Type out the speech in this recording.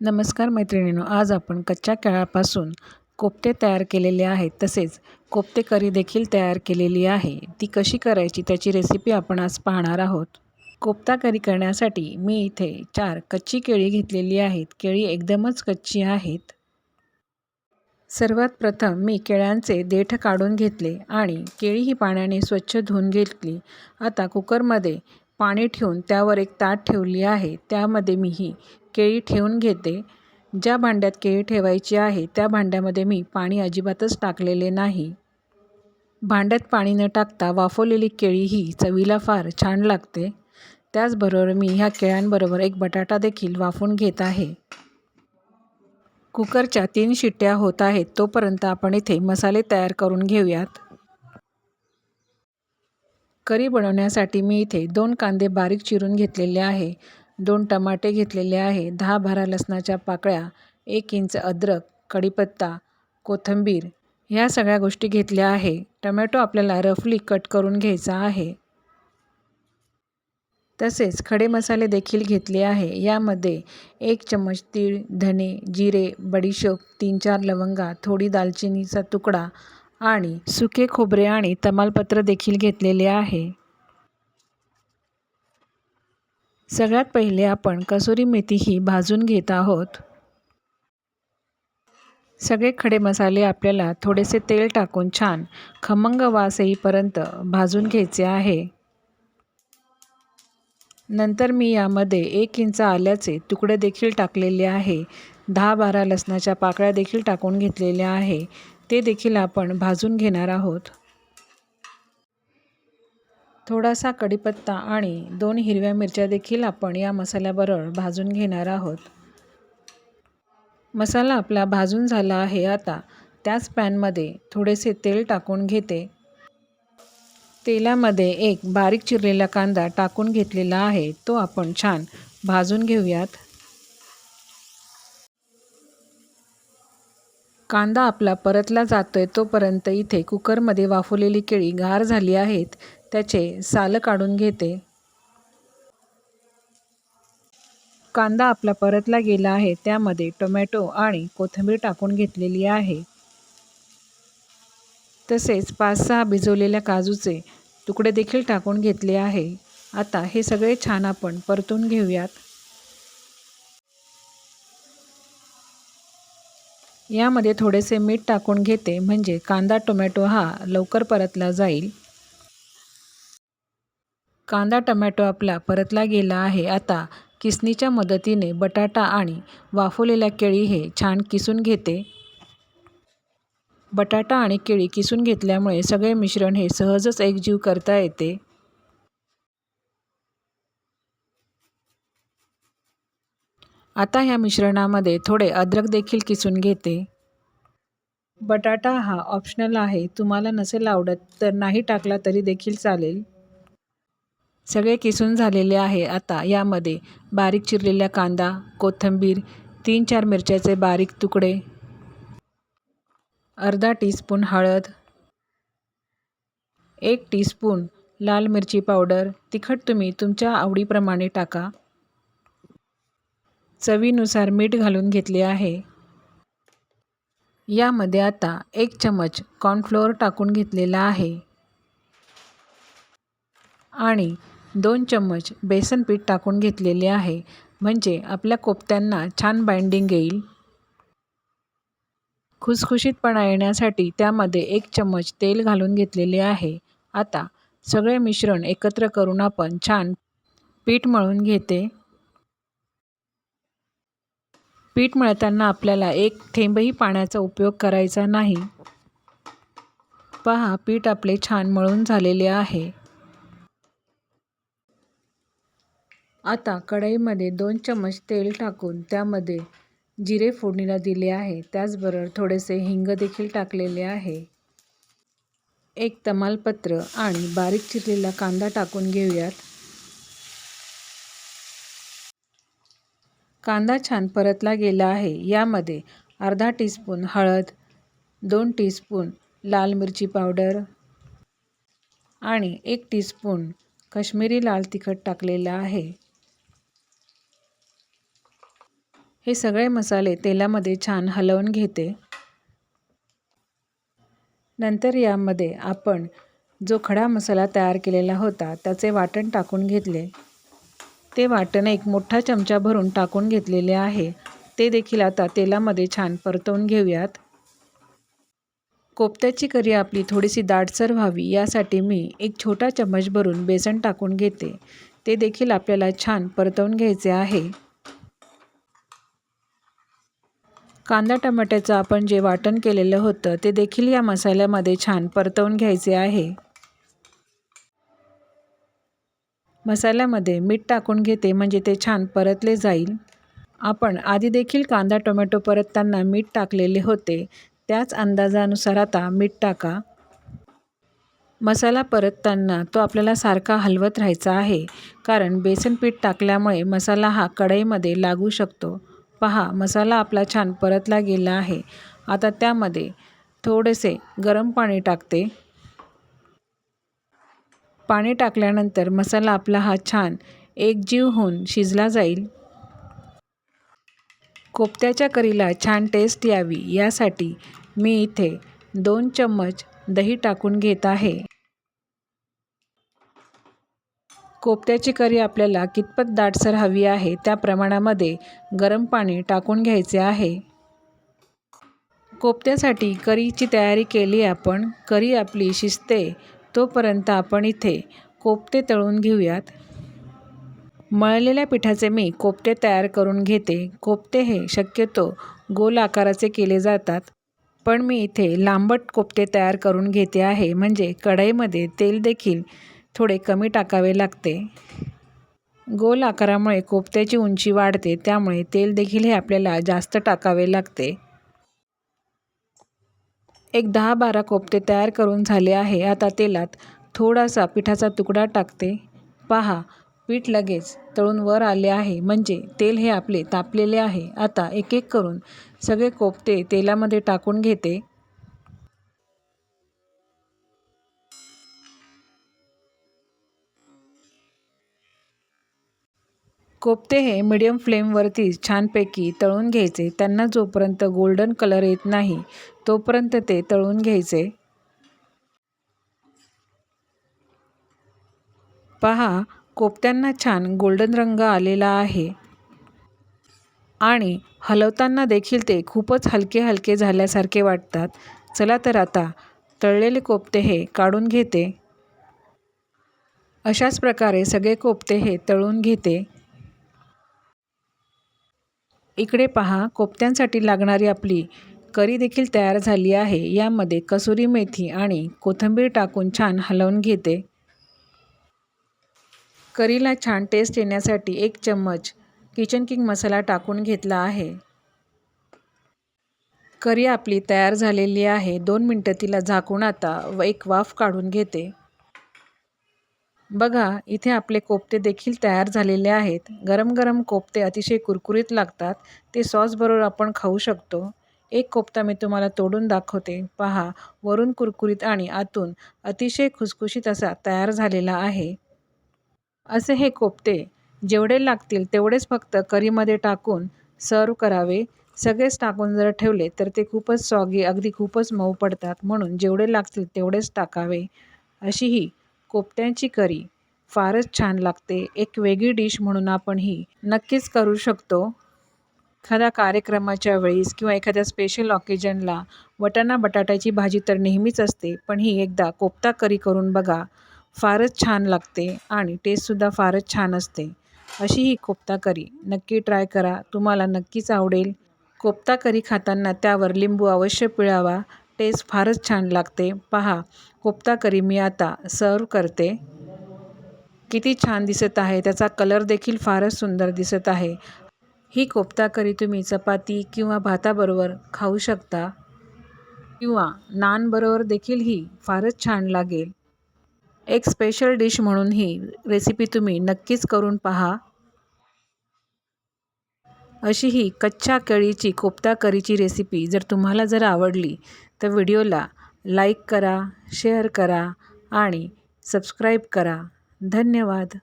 नमस्कार मैत्रिणींनो आज आपण कच्च्या केळापासून कोपते तयार केलेले आहेत. तसेच कोफ्ते करी देखील तयार केलेली आहे. ती कशी करायची त्याची रेसिपी आपण आज पाहणार आहोत. कोफ्ता करी करण्यासाठी मी इथे चार कच्ची केळी घेतलेली आहेत. केळी एकदमच कच्ची आहेत. सर्वात प्रथम मी केळ्यांचे देठ काढून घेतले आणि केळी ही पाण्याने स्वच्छ धुवून घेतली. आता कुकरमध्ये पाणी ठेवून त्यावर एक ताट ठेवली आहे. त्यामध्ये मी ही केळी ठेवून घेते. ज्या भांड्यात केळी ठेवायची आहे त्या भांड्यामध्ये मी पाणी अजिबातच टाकलेले नाही. भांड्यात पाणी न टाकता वाफवलेली केळी ही चवीला फार छान लागते. त्याचबरोबर मी ह्या केळ्यांबरोबर एक बटाटा देखील वाफून घेत आहे. कुकरच्या तीन शिट्ट्या होत आहेत तोपर्यंत आपण इथे मसाले तयार करून घेऊयात. करी बनवण्यासाठी मी इथे दोन कांदे बारीक चिरून घेतलेले आहे. दोन टमाटे घेतलेले आहे. दहा बारा लसणाच्या पाकळ्या एक इंच अद्रक कढीपत्ता कोथिंबीर ह्या सगळ्या गोष्टी घेतल्या आहे. टमॅटो आपल्याला रफली कट करून घ्यायचा आहे. तसेच खडे मसाले देखील घेतले आहे. यामध्ये एक चम्मच तीळ धने जिरे बडीशोप तीन चार लवंगा थोडी दालचिनीचा तुकडा आणि सुके खोबरे आणि तमालपत्र देखील घेतलेले आहे. सगळ्यात पहिले आपण कसुरी मेथी ही भाजून घेत आहोत. सगळे खडे मसाले आपल्याला थोडेसे तेल टाकून छान खमंग वास येईपर्यंत भाजून घ्यायचे आहे. नंतर मी यामध्ये एक इंच आल्याचे तुकडे देखील टाकलेले आहे. दहा बारा लसणाच्या पाकळ्या देखील टाकून घेतलेल्या आहे. ते देखील आपण भाजून घेणार आहोत. थोडासा कढीपत्ता आणि दोन हिरव्या मिरच्या देखील आपण या मसाल्याबरोबर भाजून घेणार आहोत. मसाला आपला भाजून झाला आहे आता. त्याच पॅनमध्ये थोडेसे तेल टाकून घेते. तेलामध्ये एक बारीक चिरलेला कांदा टाकून घेतलेला आहे. तो आपण छान भाजून घेऊयात. कांदा आपला परतला जातोय तोपर्यंत इथे कुकरमध्ये वाफवलेली केळी गार झाली आहेत. त्याचे सालं काढून घेते. कांदा आपला परतला गेला आहे त्यामध्ये टोमॅटो आणि कोथिंबीर टाकून घेतलेली आहे. तसेच पाच सहा भिजवलेल्या काजूचे तुकडे देखील टाकून घेतले आहे. आता हे सगळे छान आपण परतून घेऊयात. यामध्ये थोडेसे मीठ टाकून घेते म्हणजे कांदा टोमॅटो हा लवकर परतला जाईल. कांदा टमॅटो आपला परतला गेला आहे. आता किसनीच्या मदतीने बटाटा आणि वाफवलेल्या केळी हे छान किसून घेते. बटाटा आणि केळी किसून घेतल्यामुळे सगळे मिश्रण हे सहजच एकजीव करता येते. आता ह्या मिश्रणामध्ये थोडे अद्रक देखील किसून घेते. बटाटा हा ऑप्शनल आहे. तुम्हाला नसेल आवडत तर नाही टाकला तरी देखील चालेल. सगळे किसून झालेले आहे आता यामध्ये बारीक चिरलेला कांदा कोथिंबीर तीन चार मिरच्याचे बारीक तुकडे अर्धा टीस्पून हळद एक टीस्पून लाल मिरची पावडर तिखट तुम्ही तुमच्या आवडीप्रमाणे टाका. चवीनुसार मीठ घालून घेतले आहे. यामध्ये आता एक चमच कॉर्नफ्लोअर टाकून घेतलेला आहे. आणि दोन चम्मच बेसन पीठ टाकून घेतलेले आहे. म्हणजे आपल्या कोफ्त्यांना छान बाइंडिंग येईल. खुसखुशीतपणा येण्यासाठी त्यामध्ये एक चम्मच तेल घालून घेतलेले आहे. आता सगळे मिश्रण एकत्र करून आपण छान पीठ मळून घेते. पीठ मळताना आपल्याला एक थेंबही पाण्याचा उपयोग करायचा नाही. पहा पीठ आपले छान मळून झालेले आहे. आता कढईमध्ये दोन चम्मच तेल टाकून त्यामध्ये जिरे फोडणीला दिले आहे. त्याचबरोबर थोडेसे हिंग देखील टाकलेले आहे. एक तमालपत्र आणि बारीक चिरलेला कांदा टाकून घेऊयात. कांदा छान परतला गेला आहे. यामध्ये अर्धा टीस्पून हळद दोन टीस्पून लाल मिरची पावडर आणि एक टीस्पून काश्मीरी लाल तिखट टाकलेलं आहे. हे सगळे मसाले तेलामध्ये छान हलवून घेते. नंतर यामध्ये आपण जो खडा मसाला तयार केलेला होता त्याचे वाटण टाकून घेतले. ते वाटण एक मोठा चमचा भरून टाकून घेतलेले आहे. ते देखील आता तेलामध्ये छान परतवून घेऊयात. कोफ्त्याची करी आपली थोडीशी दाटसर व्हावी यासाठी मी एक छोटा चम्मच भरून बेसन टाकून घेते. ते देखील आपल्याला छान परतवून घ्यायचे आहे. कांदा टमाट्याचं आपण जे वाटण केलेलं होतं ते देखील या मसाल्यामध्ये छान परतवून घ्यायचे आहे. मसाल्यामध्ये मीठ टाकून घेते म्हणजे ते छान परतले जाईल. आपण आधी देखील कांदा टोमॅटो परतताना मीठ टाकलेले होते त्याच अंदाजानुसार आता मीठ टाका. मसाला परतताना तो आपल्याला सारखा हलवत राहायचा आहे कारण बेसन पीठ टाकल्यामुळे मसाला हा कढईमध्ये लागू शकतो. पहा मसाला आपला छान परतला गेला आहे. आता त्यामध्ये थोडेसे गरम पाणी टाकते. पाणी टाकल्यानंतर मसाला आपला हा छान एकजीव होऊन शिजला जाईल. कोफ्त्याच्या करीला छान टेस्ट यावी. यासाठी मी इथे दोन चम्मच दही टाकून घेत आहे. कोफ्त्याची करी आपल्याला कितपत दाटसर हवी आहे त्या प्रमाणामध्ये गरम पाणी टाकून घ्यायचे आहे. कोफ्त्यासाठी करीची तयारी केली आपण करी आपली शिजते तोपर्यंत आपण इथे कोफ्ते तळून घेऊयात. मळलेल्या पिठाचे मी कोफ्ते तयार करून घेते. कोफ्ते हे शक्यतो गोल आकाराचे केले जातात पण मी इथे लांबट कोफ्ते तयार करून घेते आहे. म्हणजे कढईमध्ये तेल देखील थोडे कमी टाकावे लागते. गोल आकारामुळे कोफ्त्याची उंची वाढते त्यामुळे तेल देखील हे आपल्याला जास्त टाकावे लागते. एक दहा बारा कोफ्ते तयार करून झाले आहे. आता तेलात थोडासा पिठाचा तुकडा टाकते. पहा पीठ लगेच तळून वर आले आहे. म्हणजे तेल हे आपले तापलेले आहे. आता एक एक करून सगळे कोफ्ते तेलामध्ये टाकून घेते. कोफ्ते हे मिडियम फ्लेमवरती छानपैकी तळून घ्यायचे. त्यांना जोपर्यंत गोल्डन कलर येत नाही तोपर्यंत ते तळून घ्यायचे. पहा कोफ्त्यांना छान गोल्डन रंग आलेला आहे. आणि हलवताना देखील ते खूपच हलके हलके झाल्यासारखे वाटतात. चला तर आता तळलेले कोफ्ते हे काढून घेते. अशाच प्रकारे सगळे कोफ्ते हे तळून घेते. इकडे पहा कोफ्त्यांसाठी लागणारी आपली करी देखील तयार झाली आहे. यामध्ये कसुरी मेथी आणि कोथिंबीर टाकून छान हलवून घेते. करीला छान टेस्ट येण्यासाठी एक चम्मच किचन किंग मसाला टाकून घेतला आहे. करी आपली तयार झालेली आहे. दोन मिनटं तिला झाकून आता व एक वाफ काढून घेते. बघा इथे आपले कोफ्ते देखील तयार झालेले आहेत. गरम गरम कोफ्ते अतिशय कुरकुरीत लागतात. ते सॉसबरोबर आपण खाऊ शकतो. एक कोफ्ता मी तुम्हाला तोडून दाखवते. पहा वरून कुरकुरीत आणि आतून अतिशय खुसखुशीत असा तयार झालेला आहे. असे हे कोफ्ते जेवढे लागतील तेवढेच फक्त करीमध्ये टाकून सर्व करावे. सगळेच टाकून जर ठेवले तर ते खूपच सॉगी अगदी खूपच मऊ पडतात. म्हणून जेवढे लागतील तेवढेच टाकावे. अशी ही कोपट्यांची करी. फारच छान लागते. एक वेगळी डिश म्हणून आपण ही नक्कीच करू शकतो. एखाद्या कार्यक्रमाच्या वेळेस किंवा एखाद्या स्पेशल ऑकेजनला वटाणा बटाट्याची भाजी तर नेहमीच असते पण ही एकदा कोफ्ता करी करून बघा फारच छान लागते आणि टेस्टसुद्धा फारच छान असते. अशी ही कोफ्ता करी. नक्की ट्राय करा. तुम्हाला नक्कीच आवडेल. कोफ्ता करी खाताना त्यावर लिंबू अवश्य पिळावा. टेस्ट फारच छान लागते. पहा कोफ्ता करी मी आता सर्व करते. किती छान दिसत आहे. त्याचा कलर देखील फारच सुंदर दिसत आहे. ही कोफ्ता करी तुम्ही चपाती किंवा भाताबरोबर खाऊ शकता. किंवा नानबरोबर देखील ही फारच छान लागेल. एक स्पेशल डिश म्हणून ही रेसिपी तुम्ही नक्कीच करून पहा. अशी ही कच्च्या केळीची कोफ्ता करीची रेसिपी जर तुम्हाला जर आवडली तर व्हिडिओला लाईक करा शेअर करा आणि सबस्क्राईब करा. धन्यवाद.